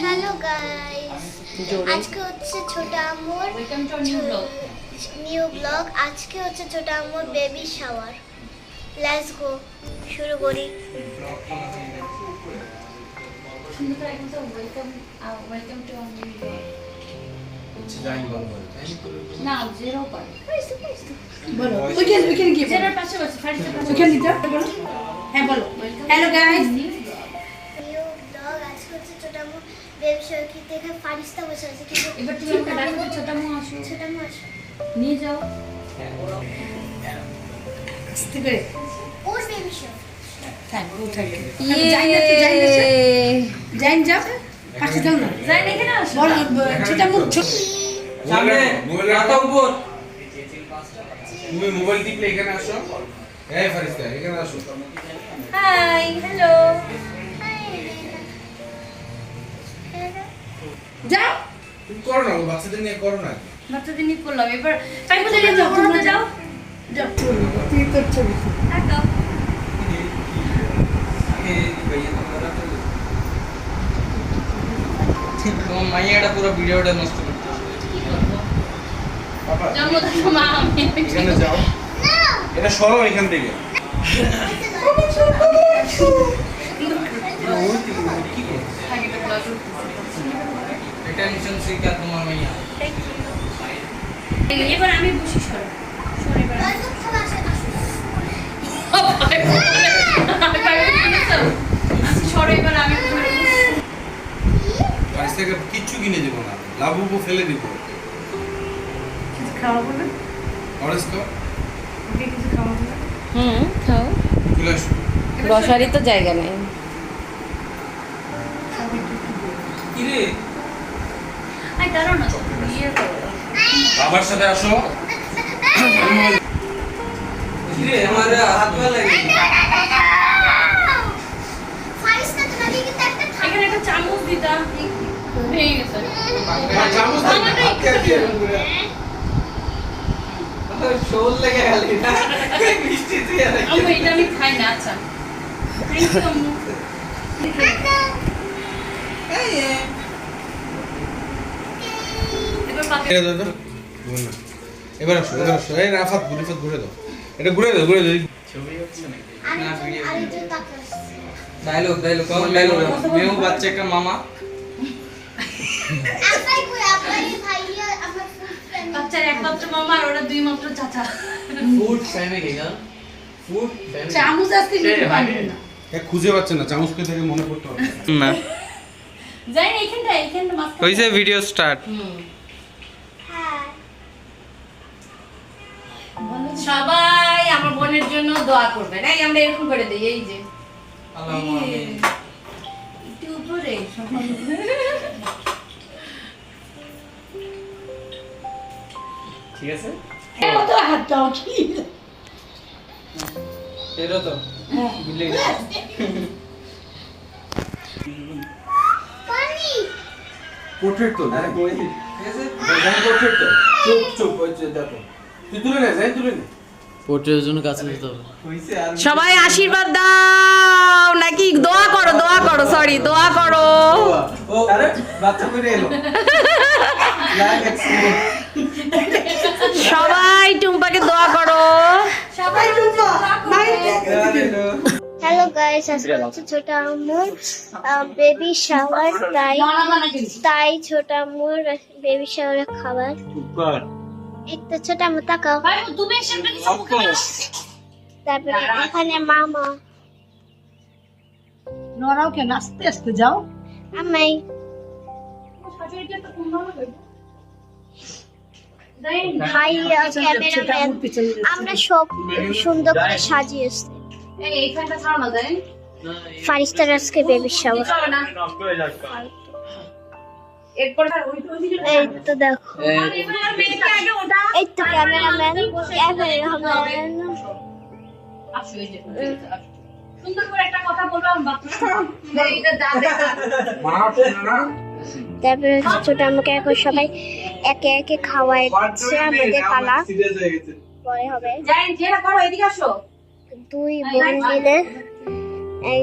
Hello guys আজকে হচ্ছে ছোট ওয়েলকাম নিউ ব্লগ। আজকে হচ্ছে ছোট আম্মুর বেবি শাওয়ার লেটস গো শুরু করি। না জিরো বলো পাশে হ্যাঁ বলো। হ্যালো গাইস কি দেখে ফারিস্তা বসে আছে কিন্তু এবার তুমি আমাকে ডাকো ছোট মু আসো ছোট আম্মু আসো নিয়ে যাও। আস্তে করে। ওর বেবি শাওয়ার থাক ও থাকে যাই না যাই না যাই। যাও। পাশে যাও না। যাই না এখানে আসো। ছোট মুখ ছোট সামনে মাথা উপর। তুমি মোবাইল টিপলে এখানে আসো। এই ফারিস্তা এখানে আসো। হাই হ্যালো করো না বাচ্চাদের নিয়ে করো না বাচ্চাদের নিয়ে করলাম। এবার তাই বলে যাও তোমরা যাও। যাও। তুই তোর ছবি টাকা তোমার মাইয়াটা পুরো ভিডিওটা নষ্ট করতে বাবা মা আমি এখানে যাও। এটা সরো এখান থেকে। টেনশন শিকার তোমার মাইয়া এবার আমি বসি সর। সর এবার কিচ্ছু কিনে দেবো না। লাবুবু ফেলে দিব। কিছু খাওয়াবো না? অরেঞ্জ খাও ওকে কিছু খাওয়াবো না? হুম খাও। বসারই তো জায়গা নেই কিরে আই দাঁড়াও না ইয়ে করো বাবার সাথে আসো। আমার হাত লাগে। চামচ দিতা। ভেঙে গেছে? শোল লেগে গেলি এটা। আমি খাই না আচ্ছা। থ্যাংক ইউ এবার আসো এবার আসো। এই রাফাত রিফাত ঘুরে দাও। এটা ঘুরে দাও ঘুরে দাও। ছবি হচ্ছে নাকি? না ভিডিও আমি তো তাকাস ডায়লগ ডায়লগ কোন ডায়লগ মেও বাচ্চা একটা মামা। আপাই কই আপাই ভাইয়া আমার বাচ্চার একমাত্র মামা আর ওরা দুই মাত্র চাচা। Food family girl food family চামচ আজকে নিতে পারব না। খুঁজে পাচ্ছে না চামচ থেকে মনে পড়তে হবে। না। যাই এখানটা এখানটা হইছে ভিডিও স্টার্ট হ্যাঁ সবাই আমার বোনের জন্য দোয়া করবে নাই আমরা এরকম করে দিই এই যে। আল্লাহ একটু উপরে ঠিক আছে? কত হাত দাও কি? এরো তো। বুঝলে পানি। পোর্ট্রেট তো না ঠিক আছে। পোর্ট্রেট তো। চুপ চুপ ওই দেখো। তুই তুলে নে যাই তুলে নে পোর্ট্রেটের জন্য কাছে যেতে হবে সবাই আশীর্বাদ দাও নাকি দোয়া করো দোয়া করো সরি দোয়া করো ও আরে বাচ্চা করে এলো সবাই টুম্পাকে দোয়া করো সবাই হ্যালো গাইস আজকে হচ্ছে ছোট আম্মুর বেবি শাওয়ার তাই তাই ছোট আম্মুর বেবি শাওয়ারের খাবার এই তো ছোট কিছু মুখে তারপরে এখানে মামা নরাও কেন আস্তে আস্তে যাও পিছনে আমরা সব সুন্দর করে সাজিয়েছি ফারিস্তার আজকে বেবি শাওয়ার এই তো দেখো। এই তো ক্যামেরাম্যান ক্যামেরাম্যান। সুন্দর করে একটা কথা তারপরে ছোট আমাকে এখন সবাই একে একে খাওয়াই দিচ্ছে আমাদের পালা। পরে হবে। যাই যেটা করো এদিকে আসো। দুই বোন মিলে এই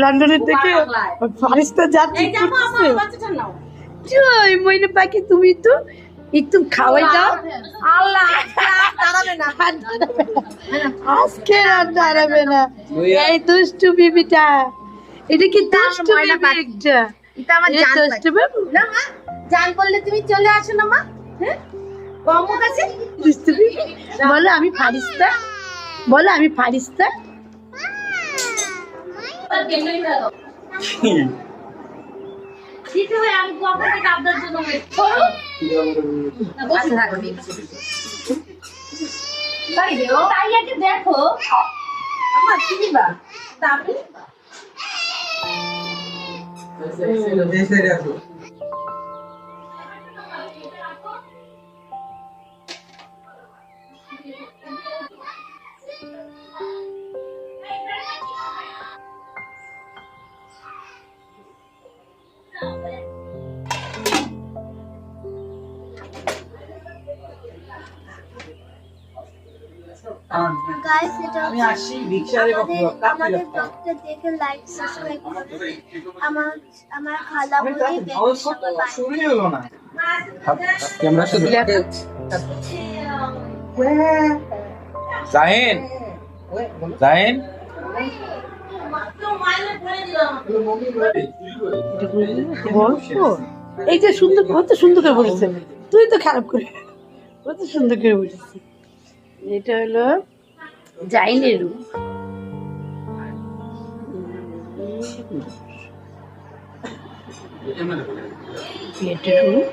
লন্ডনের থেকে ফারিস্তা যাচ্ছি এই জামা আমার বাচ্চাটা নাও জয় মইনা পাখি তুমি তো একটু খাওয়াই দাও। আল্লাহ দাঁড়াবে না আর আজকে আর দাঁড়াবে না এই দুষ্টু বিবিটা। এটা কি দুষ্টু বিবি একটা? এটা আমার জান দুষ্টু বাবু? না মা জান বললে তুমি চলে আসো না মা। হ্যাঁ? কমু কাছে? দুষ্টু বিবি? বলো আমি ফারিস্তা? বলো আমি ফারিস্তা? দেখো আমার কি দিবা তারপরে এই সাইডে আসো গাইস এটা আমি আসছি রিক্সারে আমাদের আমাদের ব্লগটা দেখে লাইক সাবস্ক্রাইব করবেন আমার আমার খালা বলি বেবি সবাই বাই শুরুই হলো না। ক্যামেরা শুধু জায়েন জায়েন এই যে সুন্দর কত সুন্দর করে বলেছে। তুই তো খারাপ করে কত সুন্দর করে বলেছিস এটা হলো জাইনের। রূপ বেডরুম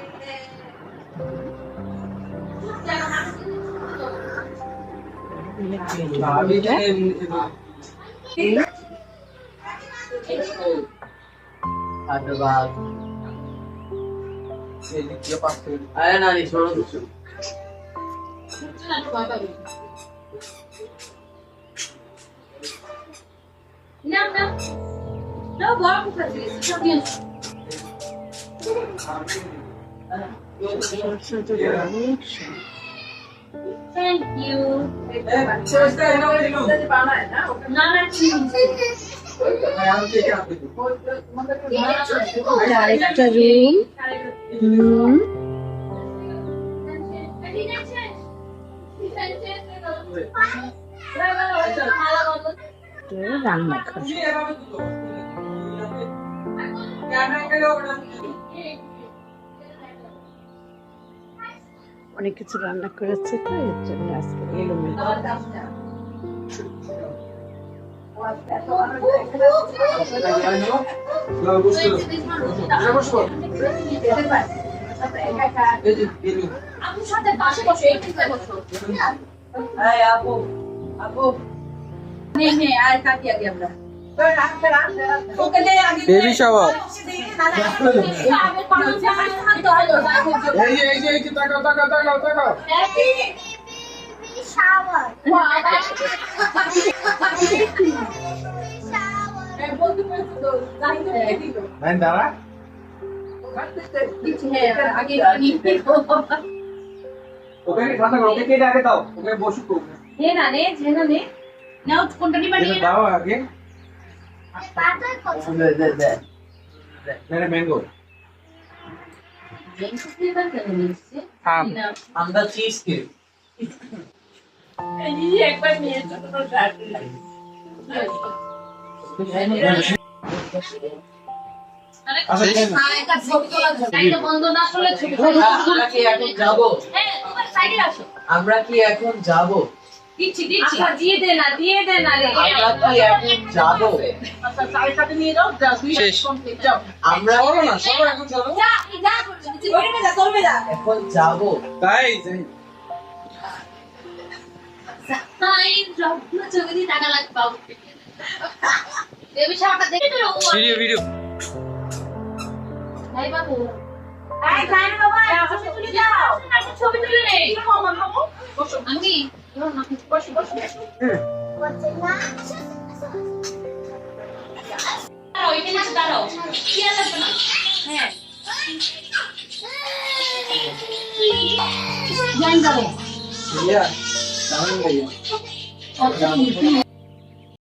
আরে না নি ছোট Namna dogo hapo Thank you. Director room. Room. রান্নাঘর অনেক কিছু রান্না করেছে তো এর জন্য আজকে এলোমেলো। আপুর সাথে পাশে বসো, এই বসো। নে, নে, আর কাটি আগে আমরা। বেবি শাওয়ার আগে পাশে হাত হাত ধরো, ধরো। এই যে এই যে এই যে তাকাও তাকাও তাকাও তাকাও শাওয়ার জায়েন দাঁড়া হ্যাঁ, আগে নিয়ে ওকে ঠান্ডা করো ওকে কেটে আগে দাও? ওকে বসুক নে না নে নে না নে। নাও কোনটা নিবা নিয়ে দাও আগে। বাটার কত এটা ম্যাঙ্গো ড্রিঙ্কস ফ্লেভার কেন নিচ্ছে আমরা চিজ কেক এই একবার নিয়ে চলো তো শাড়ি আচ্ছা ঠিক আছে হ্যাঁ বন্ধ না করলে ছবি তোলা আমরা কি এখন যাব? হ্যাঁ। সাইডে আসো। আমরা কি এখন যাব? দিচ্ছি দিচ্ছি। আচ্ছা, দিয়ে দে না দিয়ে দে না রে। আমরা কি এখন যাব? আচ্ছা চায়ের সাথে নিয়ে যাও জাস্ট মিনিট কমপ্লিট যাও। আমরা চলো না সবাই এখন চলো যা যা চলবে না চলবে না এখন যাব। তাই ভিডিও ভিডিও দাঁড়াও খেয়াল রাখবে না। হ্যাঁ। জান যাব ভাইয়া জান ভাইয়া